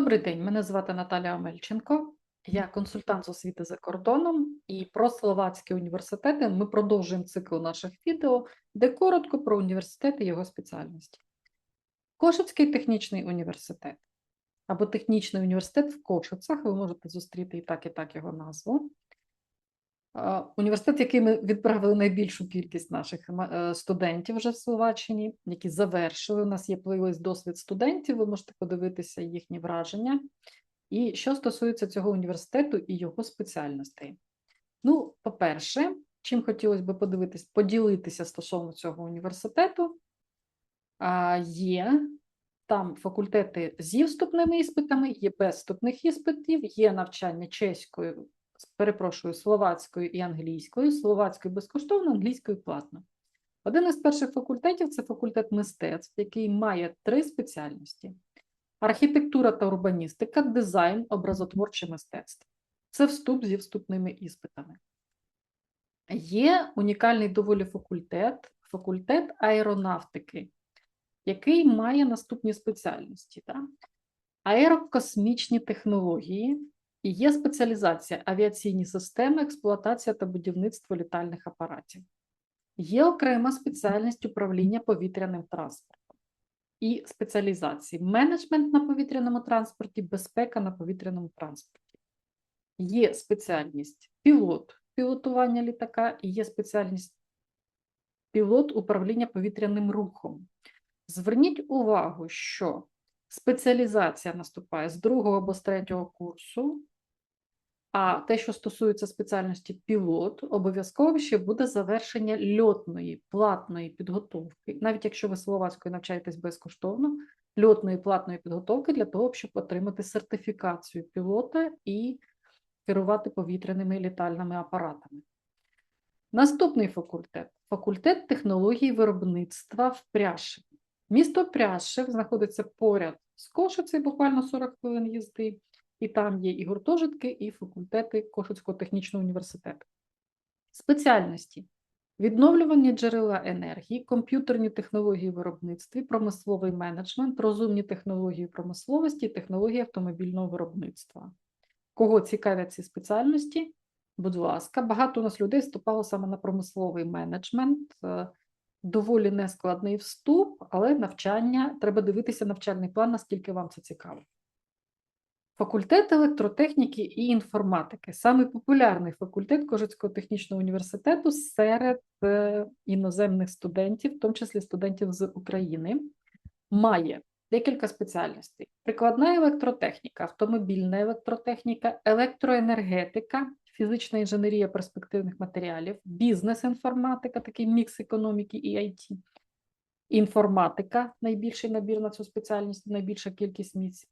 Добрий день, мене звати Наталя Омельченко. Я консультант з освіти за кордоном і про словацькі університети ми продовжуємо цикл наших відео, де коротко про університет і його спеціальності. Кошицький технічний університет або технічний університет в Кошицях, ви можете зустріти і так, і так його назву. Університет, який ми відправили найбільшу кількість наших е, студентів вже в Словаччині, які завершили. У нас є плейлист досвід студентів, ви можете подивитися їхні враження. І що стосується цього університету і його спеціальностей. Ну, по-перше, чим хотілося б подивитись, поділитися стосовно цього університету, є там факультети зі вступними іспитами, є без вступних іспитів, є навчання чеською, перепрошую, словацькою і англійською, словацькою безкоштовно, англійською платно. Один із перших факультетів це факультет мистецтв, який має три спеціальності: архітектура та урбаністика, дизайн, образотворче мистецтво. Це вступ зі вступними іспитами. Є унікальний доволі факультет, факультет аеронавтики, який має наступні спеціальності: да? аерокосмічні технології є спеціалізація авіаційні системи, експлуатація та будівництво літальних апаратів. Є окрема спеціальність управління повітряним транспортом і спеціалізації менеджмент на повітряному транспорті, безпека на повітряному транспорті. Є спеціальність пілот пілотування літака і є спеціальність пілот управління повітряним рухом. Зверніть увагу, що спеціалізація наступає з другого або з третього курсу, а те, що стосується спеціальності пілот, обов'язково ще буде завершення льотної платної підготовки, навіть якщо ви словацькою навчаєтесь безкоштовно, льотної платної підготовки для того, щоб отримати сертифікацію пілота і керувати повітряними літальними апаратами. Наступний факультет факультет технологій виробництва в Пряшеві. Місто Пряшев знаходиться поряд з Кошицею, буквально 40 хвилин їзди, і там є і гуртожитки, і факультети Кошицького технічного університету. Спеціальності: відновлювані джерела енергії, комп'ютерні технології виробництві, промисловий менеджмент, розумні технології промисловості, технології автомобільного виробництва. Кого цікавлять ці спеціальності? Будь ласка, багато у нас людей вступало саме на промисловий менеджмент. е, Доволі нескладний вступ, але навчання, треба дивитися навчальний план, наскільки вам це цікаво. Факультет електротехніки і інформатики самий популярний факультет Кожицького технічного університету серед е, іноземних студентів, в тому числі студентів з України, має декілька спеціальностей: прикладна електротехніка, автомобільна електротехніка, електроенергетика, фізична інженерія перспективних матеріалів, бізнес-інформатика, такий мікс економіки і IT, інформатика найбільший набір на цю спеціальність, найбільша кількість місць.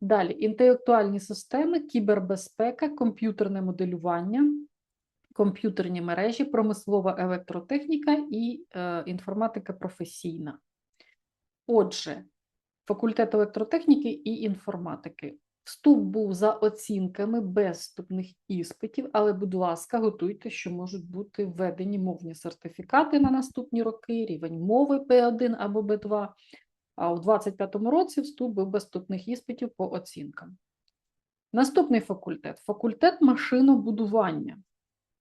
Далі інтелектуальні системи, кібербезпека, комп'ютерне моделювання, комп'ютерні мережі, промислова електротехніка і е, інформатика професійна. Отже, факультет електротехніки і інформатики. Вступ був за оцінками без вступних іспитів, але, будь ласка, готуйте, що можуть бути введені мовні сертифікати на наступні роки, рівень мови П1 або Б2. А у 2025 році вступ був без вступних іспитів по оцінкам. Наступний факультет факультет машинобудування.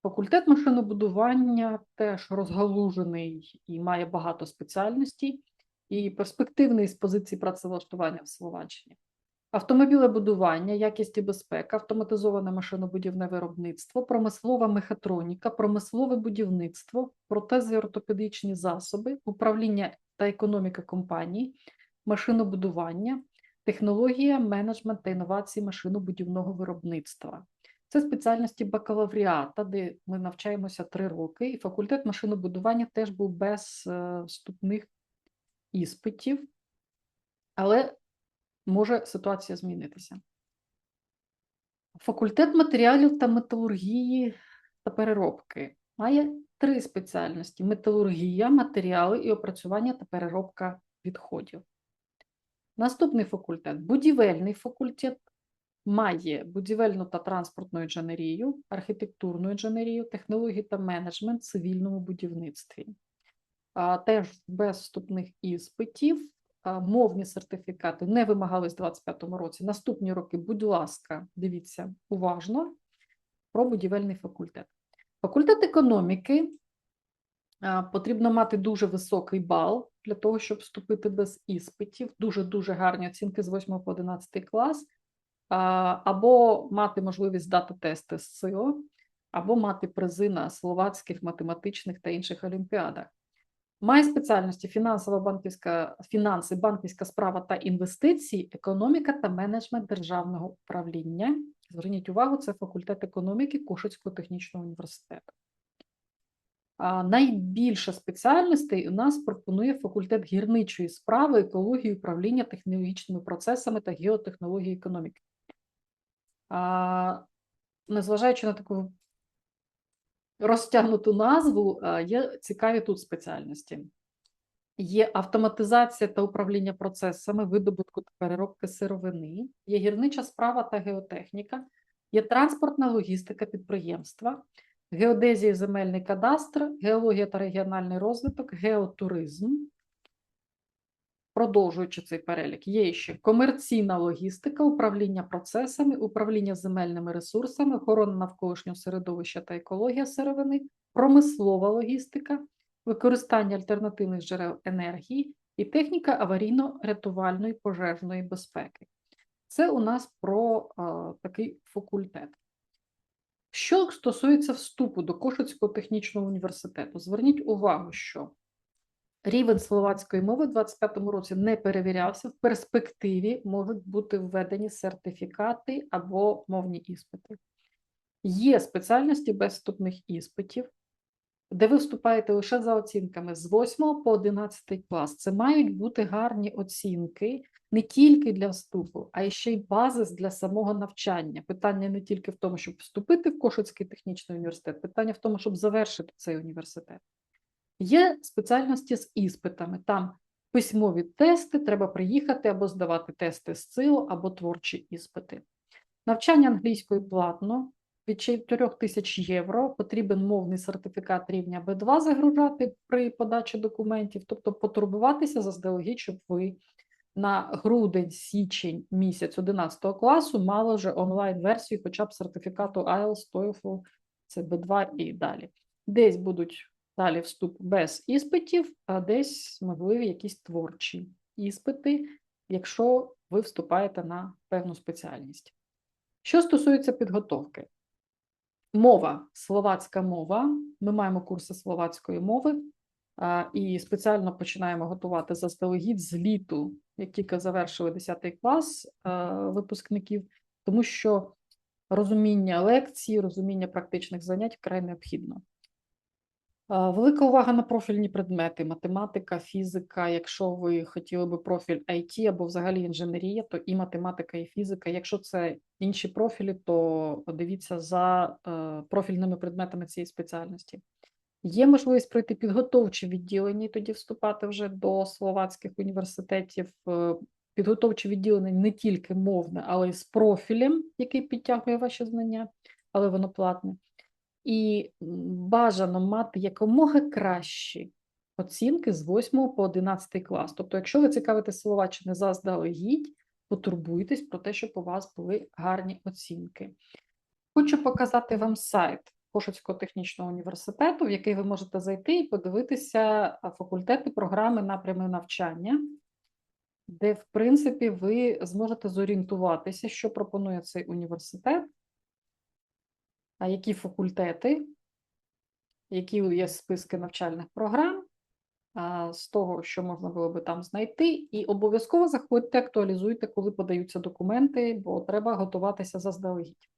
Факультет машинобудування теж розгалужений і має багато спеціальностей, і перспективний з позиції працевлаштування в Словаччині. Автомобілебудування, якість і безпека, автоматизоване машинобудівне виробництво, промислова мехатроніка, промислове будівництво, протези ортопедичні засоби, управління та економіка компаній, машинобудування, технологія, менеджмент та інновації машинобудівного виробництва. Це спеціальності бакалавріата, де ми навчаємося три роки, і факультет машинобудування теж був без е, вступних іспитів, але може ситуація змінитися. Факультет матеріалів та металургії та переробки має три спеціальності: металургія, матеріали і опрацювання та переробка відходів. Наступний факультет будівельний факультет має будівельну та транспортну інженерію, архітектурну інженерію, технології та менеджмент в цивільному будівництві. Теж без вступних іспитів мовні сертифікати не вимагались у 2025 році. Наступні роки, будь ласка, дивіться уважно про будівельний факультет. Факультет економіки потрібно мати дуже високий бал для того, щоб вступити без іспитів, дуже-дуже гарні оцінки з 8 по 11 клас, або мати можливість здати тести з СИО, або мати призи на словацьких, математичних та інших олімпіадах. Має спеціальності фінансова банківська фінанси, банківська справа та інвестиції, економіка та менеджмент державного управління. Зверніть увагу, це факультет економіки Кушицького технічного університету. А найбільше спеціальностей у нас пропонує факультет гірничої справи, екології, управління технологічними процесами та геотехнології економіки. А, незважаючи на таку розтягнуту назву, є цікаві тут спеціальності. Є автоматизація та управління процесами видобутку та переробки сировини, є гірнича справа та геотехніка, є транспортна логістика підприємства, геодезія, земельний кадастр, геологія та регіональний розвиток, геотуризм. Продовжуючи цей перелік, є ще комерційна логістика, управління процесами, управління земельними ресурсами, охорона навколишнього середовища та екологія сировини, промислова логістика, використання альтернативних джерел енергії і техніка аварійно-рятувальної пожежної безпеки. Це у нас про а, такий факультет. Що стосується вступу до Кошицького технічного університету, зверніть увагу, що рівень словацької мови в 2025 році не перевірявся. В перспективі можуть бути введені сертифікати або мовні іспити. Є спеціальності без вступних іспитів, де ви вступаєте лише за оцінками з 8 по 11 клас. Це мають бути гарні оцінки не тільки для вступу, а ще й базис для самого навчання. Питання не тільки в тому, щоб вступити в Кошицький технічний університет, питання в тому, щоб завершити цей університет. Є спеціальності з іспитами. Там письмові тести, треба приїхати або здавати тести з ЦИО, або творчі іспити. Навчання англійської платно від 4 тисяч євро потрібен мовний сертифікат рівня B2 загружати при подачі документів, тобто потурбуватися заздалегідь, щоб ви на грудень-січень місяць 11 класу мали вже онлайн-версію хоча б сертифікату IELTS, TOEFL, це B2 і далі. Десь будуть далі вступ без іспитів, а десь можливі якісь творчі іспити, якщо ви вступаєте на певну спеціальність. Що стосується підготовки, мова, словацька мова. Ми маємо курси словацької мови і спеціально починаємо готувати заздалегідь з літу, як тільки завершили 10 клас випускників, тому що розуміння лекцій, розуміння практичних занять вкрай необхідно. Велика увага на профільні предмети: математика, фізика. Якщо ви хотіли би профіль IT або взагалі інженерія, то і математика, і фізика. Якщо це інші профілі, то дивіться за е, профільними предметами цієї спеціальності. Є можливість пройти підготовчі відділення і тоді вступати вже до словацьких університетів. Е, Підготовче відділення не тільки мовне, але й з профілем, який підтягує ваші знання, але воно платне. І бажано мати якомога кращі оцінки з 8 по 11 клас. Тобто, якщо ви цікавитесь Словаччини заздалегідь, потурбуйтесь про те, щоб у вас були гарні оцінки. Хочу показати вам сайт Кошицького технічного університету, в який ви можете зайти і подивитися факультети, програми, напрями навчання, де, в принципі, ви зможете зорієнтуватися, що пропонує цей університет, які факультети, які є списки навчальних програм, з того, що можна було би там знайти, і обов'язково заходьте, актуалізуйте, коли подаються документи, бо треба готуватися заздалегідь.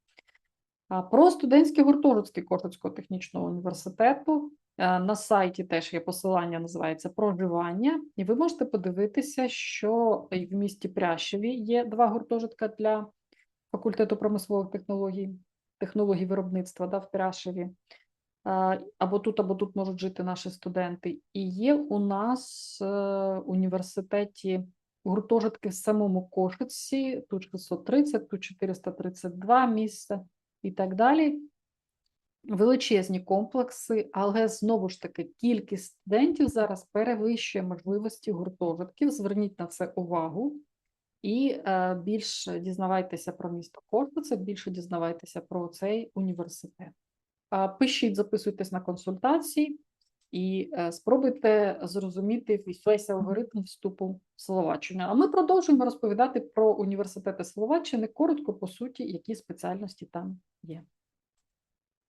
Про студентські гуртожитки Кошицького технічного університету. На сайті теж є посилання, називається проживання, і ви можете подивитися, що в місті Прящеві є два гуртожитка для факультету промислових технологій, технологій виробництва да, в Прящеві. А, Або тут, або тут можуть жити наші студенти. І є у нас е, в університеті гуртожитки в самому Кошиці, тут 630, тут 432 місця і так далі. величезні комплекси, але знову ж таки кількість студентів зараз перевищує можливості гуртожитків. Зверніть на це увагу. І е, більше дізнавайтеся про місто Хортице, більше дізнавайтеся про цей університет. Пишіть, записуйтесь на консультації і е, спробуйте зрозуміти весь алгоритм вступу в Словаччину. А ми продовжуємо розповідати про університети Словаччини коротко, по суті, які спеціальності там є.